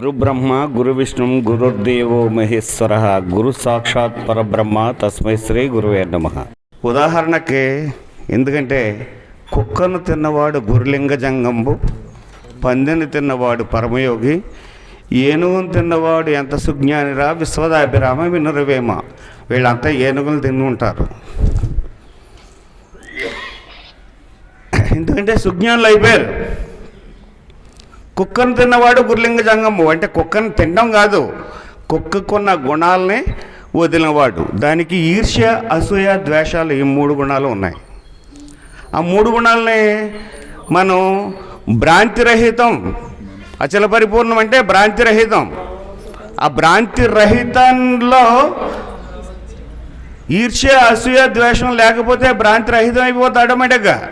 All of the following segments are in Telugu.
గురుబ్రహ్మ గురు విష్ణు గురుర్దేవో మహేశ్వర. గురు సాక్షాత్ పరబ్రహ్మ తస్మై శ్రీ గురువే నమ. ఉదాహరణకి ఎందుకంటే కుక్కను తిన్నవాడు గురులింగ జంగంబు పందిని తిన్నవాడు పరమయోగి ఏనుగును తిన్నవాడు ఎంత సుజ్ఞానిరా విశ్వదాభిరామ వినురవేమ. వీళ్ళంతా ఏనుగులు తిని ఉంటారు. ఎందుకంటే సుజ్ఞానులు అయిపోయారు. కుక్కను తిన్నవాడు గుర్లింగ జంగము. అంటే కుక్కను తినడం కాదు కుక్కకున్న గుణాలని వదిలినవాడు. దానికి ఈర్ష్య అసూయ ద్వేషాలు ఈ మూడు గుణాలు ఉన్నాయి. ఆ మూడు గుణాలని మనం భ్రాంతిరహితం అచల పరిపూర్ణం అంటే భ్రాంతిరహితం. ఆ భ్రాంతి రహితంలో ఈర్ష్య అసూయ ద్వేషం లేకపోతే భ్రాంతి రహితం అయిపోతాడు ఆటోమేటిక్గా.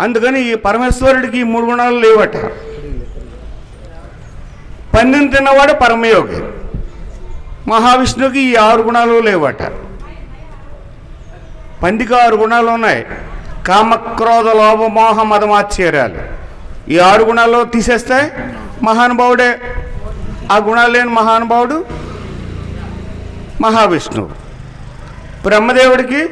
అందుకని ఈ పరమేశ్వరుడికి ఈ మూడు గుణాలు లేవట. పందిని తిన్నవాడు పరమయోగి. మహావిష్ణువుకి ఈ ఆరు గుణాలు లేవట. పందికి ఆరు గుణాలు ఉన్నాయి. కామక్రోధ లోభ మోహ మదమాశ్చర్యాలు ఈ ఆరు గుణాలు తీసేస్తే మహానుభావుడే. ఆ గుణాలు లేని మహానుభావుడు మహావిష్ణువు. బ్రహ్మదేవుడికి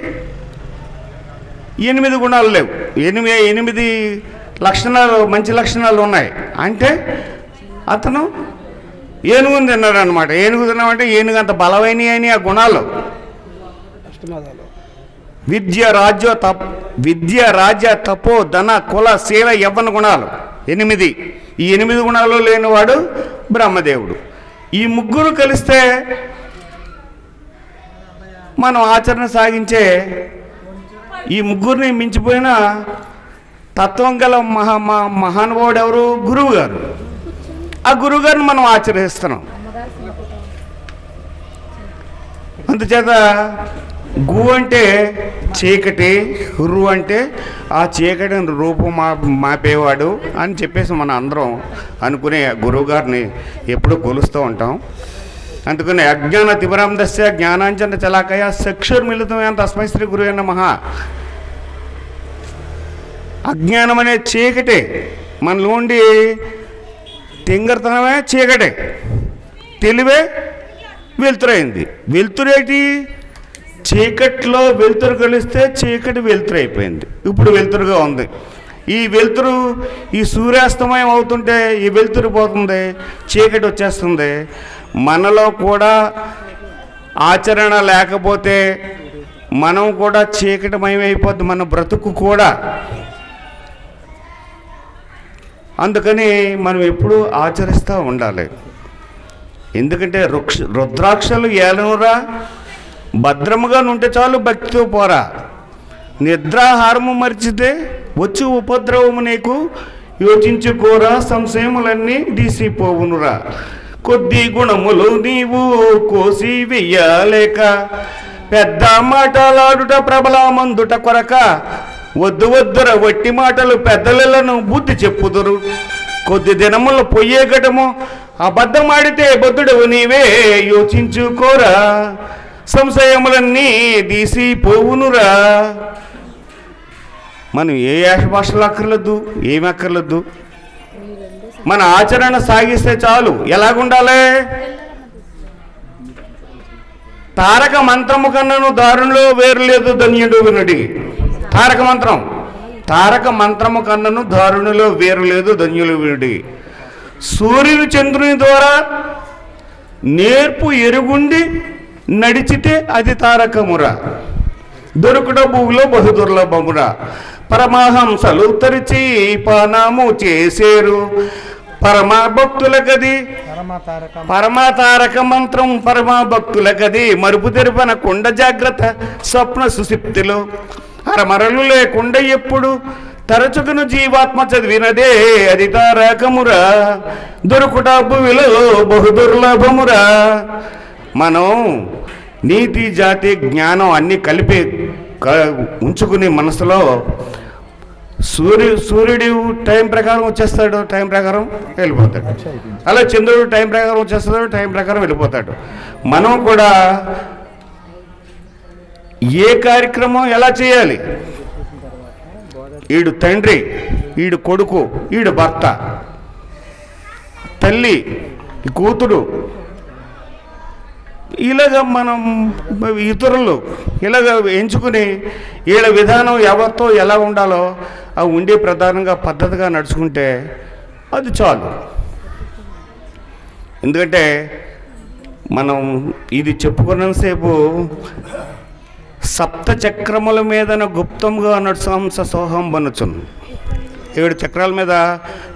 ఎనిమిది గుణాలు లేవు. ఎనిమిది ఎనిమిది లక్షణాలు మంచి లక్షణాలు ఉన్నాయి. అంటే అతను ఏనుగుని తిన్నాడు అనమాట ఏనుగు తిన్నామంటే ఏనుగు అంత బలమైన అని ఆ గుణాలు. విద్య రాజ్య తప్ విద్య రాజ్య తపో ధన కుల శీల యవ్వన గుణాలు. ఎనిమిది. ఈ ఎనిమిది గుణాలు లేనివాడు బ్రహ్మదేవుడు. ఈ ముగ్గురు కలిస్తే మనం ఆచరణ సాగించే ఈ ముగ్గురిని మించిపోయిన తత్వం గల మహా మహా- మహానుభావుడు ఎవరు? గురువు గారు ఆ గురువు గారిని మనం ఆచరిస్తున్నాం. అందుచేత గు అంటే చీకటి రు అంటే ఆ చీకటిని రూపం మా మాపేవాడు అని చెప్పేసి మనం అందరం అనుకునే గురువు గారిని ఎప్పుడూ కొలుస్తూ ఉంటాం. అందుకని అజ్ఞాన తిబరాం దస్య జ్ఞానాంజన చలాకయ చక్షుర్మిళితం తస్మై శ్రీ గురువే నమః. అజ్ఞానం అనే చీకటే మనలో ఉండి తింగరతనమే చీకటే తెలివే వెలుతురైంది. వెలుతురేటి? చీకట్లో వెలుతురు కలిస్తే చీకటి వెలుతురు అయిపోయింది ఇప్పుడు వెలుతురుగా ఉంది. ఈ వెలుతురు ఈ సూర్యాస్తమయం అవుతుంటే ఈ వెలుతురు పోతుంది చీకటి వచ్చేస్తుంది. మనలో కూడా ఆచరణ లేకపోతే మనం కూడా చీకటిమయం మన బ్రతుకు కూడా. అందుకని మనం ఎప్పుడూ ఆచరిస్తూ ఉండాలి. ఎందుకంటే రుక్ష రుద్రాక్షలు ఏలనురా? భద్రముగా నుంటే చాలు భక్తితో పోరా. నిద్రాహారము మరిచితే వచ్చి ఉపద్రవము నీకు. యోచించుకోరా సంశయములన్నీ తీసిపోవునురా. కొద్ది గుణములు నీవు కోసి వెయ్యలేక పెద్ద మాటలాడుట ప్రబలమందుట కొరక వద్దు వద్దుర వట్టి మాటలు పెద్దలను బుద్ధి చెప్పుదురు. కొద్ది దినములు పొయ్యే గటము అబద్ధమాడితే బుద్ధుడవు నీవే యోచించుకోరా. సంశయములన్నీ తీసి పోవునురా మనం ఏ యాష భాషలు అక్కర్లద్దు ఏమి అక్కర్లేదు మన ఆచరణ సాగిస్తే చాలు. ఎలాగుండాలి? తారక మంత్రము కన్నను దారుణలో వేరు లేదు ధన్యుడు వినుడి. తారక మంత్రం. తారక మంత్రము కన్నను దారుణిలో వేరు లేదు ధన్యులు వినుడి. సూర్యుని చంద్రుని ద్వారా నేర్పు ఎరుగుండి నడిచితే అది తారకమురా. దొరుకుట భూమిలో బహుదుర్లభమురా పరమహంసలు తరిచి పానాము చేసేరు. పరమ భక్తులకది పరమతారక మంత్రం పరమ భక్తులకది మరుపు తెరుపన కొండ జాగ్రత్త స్వప్న సుసిప్తిలో అరమరలు లేకుండా ఎప్పుడు తరచుకును జీవాత్మ చదివినదే అది తారకమురా. దొరుకుట భూమిలో బహుదుర్లభమురా మనం నీతి జాతి జ్ఞానం అన్నీ కలిపి ఉంచుకుని మనసులో సూర్యు సూర్యుడు టైం ప్రకారం వచ్చేస్తాడు టైం ప్రకారం వెళ్ళిపోతాడు. అలా చంద్రుడు టైం ప్రకారం వచ్చేస్తాడు టైం ప్రకారం వెళ్ళిపోతాడు. మనం కూడా ఏ కార్యక్రమం ఎలా చేయాలి? ఈడు తండ్రి ఈడు కొడుకు ఈడు భర్త తల్లి కూతుడు కూతురు ఇలాగ మనం ఇతరులు ఇలాగ ఎంచుకుని వీళ్ళ విధానం ఎవరితో ఎలా ఉండాలో అవి ఉండే ప్రధానంగా పద్ధతిగా నడుచుకుంటే అది చాలు. ఎందుకంటే మనం ఇది చెప్పుకున్నంతసేపు సప్త చక్రముల మీదన గుప్తంగా నడుసంస సోహం బనుచును. ఏడు చక్రాల మీద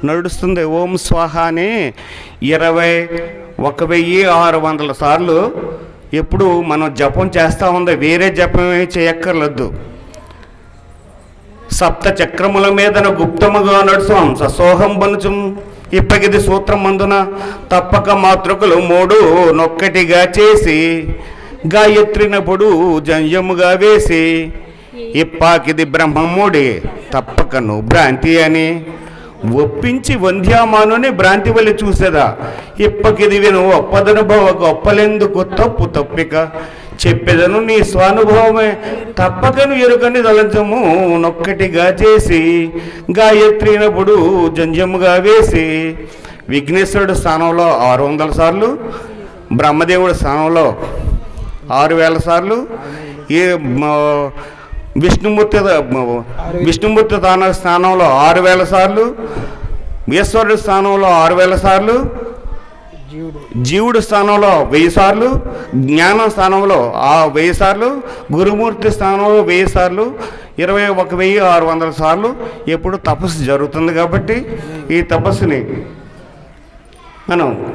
నడుస్తుంది ఓం స్వాహ అని ఇరవై ఒక వెయ్యి ఆరు వందల సార్లు ఎప్పుడు మనం జపం చేస్తూ ఉంది వేరే జపం చేయక్కర్లేదు. సప్త చక్రముల మీదన గుప్తముగా నడుసాం ససోహం బనుచు. ఇప్పగిది సూత్రం మందున తప్పక మాతృకులు మూడు నొక్కటిగా చేసి గాయత్రినప్పుడు జంజముగా వేసి ఇప్పాకిది బ్రహ్మముడి తప్పకను భ్రాంతి అని. ఒప్పించి వంధ్యామానుని భ్రాంతి వల్లి చూసేదా. ఇప్పకిది విను ఒప్పదనుభవ గొప్పలెందుకు తప్పు తప్పిక. చెప్పేదను నీ స్వానుభవమే. తప్పకను ఎరుకని తలంచము నొక్కటిగా చేసి గాయత్రినప్పుడు జంజముగా వేసి విఘ్నేశ్వరుడు స్థానంలో ఆరు వందల సార్లు బ్రహ్మదేవుడి స్థానంలో ఆరు వేల సార్లు ఈ విష్ణుమూర్తి విష్ణుమూర్తి స్థాన స్థానంలో ఆరు వేల సార్లు ఈశ్వరుడి స్థానంలో ఆరు వేల సార్లు జీవుడు స్థానంలో వెయ్యి సార్లు జ్ఞానం స్థానంలో ఆ వెయ్యి సార్లు గురుమూర్తి స్థానంలో వెయ్యి సార్లు ఇరవై ఒక వెయ్యి ఆరు వందల సార్లు ఎప్పుడు తపస్సు జరుగుతుంది కాబట్టి ఈ తపస్సుని మనం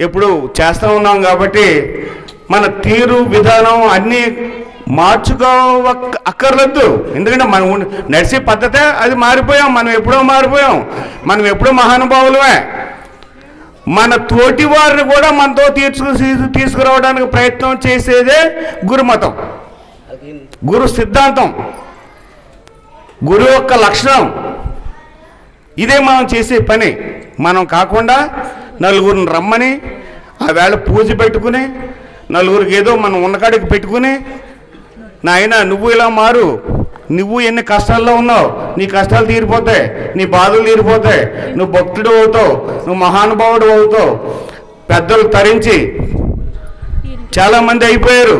ఎప్పుడు చేస్తూ ఉన్నాం కాబట్టి మన తీరు విధానం అన్నీ మార్చుకో అక్కర్లేదు. ఎందుకంటే మనం నడిచే పద్ధతే అది మారిపోయాం. మనం ఎప్పుడో మారిపోయాం. మనం ఎప్పుడో మహానుభావులమే. మన తోటి వారిని కూడా మనతో తీర్చుకు తీసుకురావడానికి ప్రయత్నం చేసేదే గురుమతం. గురు సిద్ధాంతం. గురు యొక్క లక్షణం. ఇదే మనం చేసే పని. మనం కాకుండా నలుగురిని రమ్మని ఆ వేళ పూజ పెట్టుకుని నలుగురికి ఏదో మనం ఉన్నకాడికి పెట్టుకుని నాయన నువ్వు ఇలా మారు. నువ్వు ఎన్ని కష్టాల్లో ఉన్నావు? నీ కష్టాలు తీరిపోతాయి నీ బాధలు తీరిపోతాయి. నువ్వు భక్తుడు అవుతావు నువ్వు మహానుభావుడు అవుతావు. పెద్దలు తరించి చాలామంది అయిపోయారు.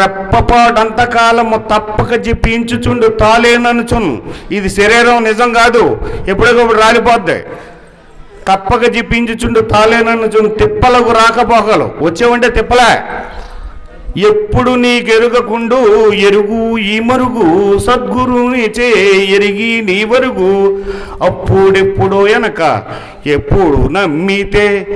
రెప్పపాటంతకాలము తప్పక చెప్పించుచుండు తాలేననుచును. ఇది శరీరం నిజం కాదు ఎప్పటికప్పుడు రాలిపోద్ది. తప్పక చెప్పించుచుండు తాలేననుచున్ తిప్పలకు రాకపోకలు. వచ్చేవంటే తిప్పలే. ఎప్పుడు నీకెరుగకుండు ఎరుగు ఈ మరుగు సద్గురుని చే ఎరిగి నీ వరుగు. అప్పుడెప్పుడో ఎనక ఎప్పుడు నమ్మితే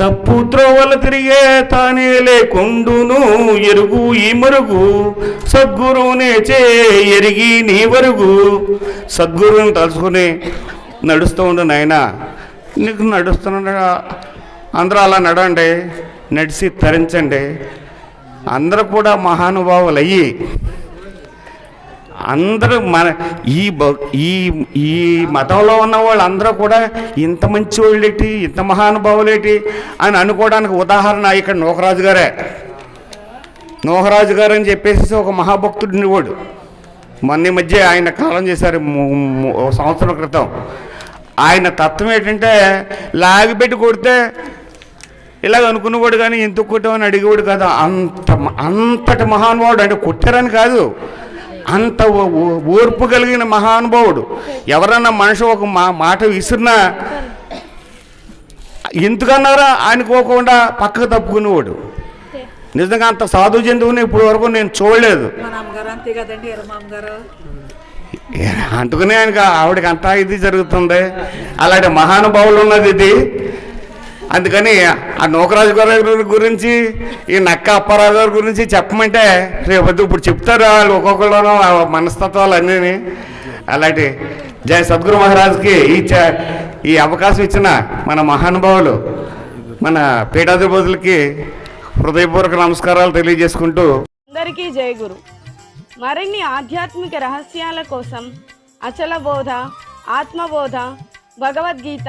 తప్పు త్రోవల తిరిగే తానే లేకుండును ఎరుగు ఈ మరుగు. సద్గురువునే చే ఎరిగి నీ వరుగు. సద్గురువుని తలుచుకుని నడుస్తూ ఉండు నాయనా. నీకు నడుస్తున్నా అందరూ అలా నడండి నడిచి తరించండి. అందరూ కూడా మహానుభావులు అయ్యి అందరూ మన ఈ ఈ ఈ మతంలో ఉన్న వాళ్ళందరూ కూడా ఇంత మంచి వాళ్ళేటి ఇంత మహానుభావులేటి అని అనుకోవడానికి ఉదాహరణ ఇక్కడ నోకరాజు గారే. నోహరాజు గారు అని చెప్పేసి ఒక మహాభక్తుడిని వాడు. మొన్న ఈ మధ్య ఆయన కాలం చేశారు సంవత్సరం క్రితం. ఆయన తత్వం ఏంటంటే లాగిపెట్టి కొడితే ఇలాగ అనుకునేవాడు కానీ ఎందుకు కొట్టామని అడిగేవాడు కాదు. అంత అంతటి మహానుభావుడు అంటే కొట్టారని కాదు. అంత ఓర్పు కలిగిన మహానుభావుడు. ఎవరన్నా మనిషి ఒక మా మాట విసిరినా ఎందుకన్నారా అనుకోకుండా పక్కకు తప్పుకునేవాడు. నిజంగా అంత సాధు జంతువుని ఇప్పటి వరకు నేను చూడలేదు. అందుకనే ఆయనకి ఆవిడకి అంతా ఇది జరుగుతుంది. అలాంటి మహానుభావులు ఉన్నది ఇది. అందుకని ఆ నూకరాజు గారి గురించి ఈ నక్క అప్పారావు గారి గురించి చెప్పమంటే రేపు ఇప్పుడు చెప్తారు వాళ్ళు ఒక్కొక్కరు మనస్తత్వాలు అన్నీ అలాంటి జయ సద్గురు మహారాజ్కి ఈ చ- ఈ అవకాశం ఇచ్చిన మన మహానుభావులు మన పీఠాధిపతులకి హృదయపూర్వక నమస్కారాలు తెలియజేసుకుంటూ అందరికీ జయ గురు. మరిన్ని ఆధ్యాత్మిక రహస్యాల కోసం అచల బోధ ఆత్మబోధ భగవద్గీత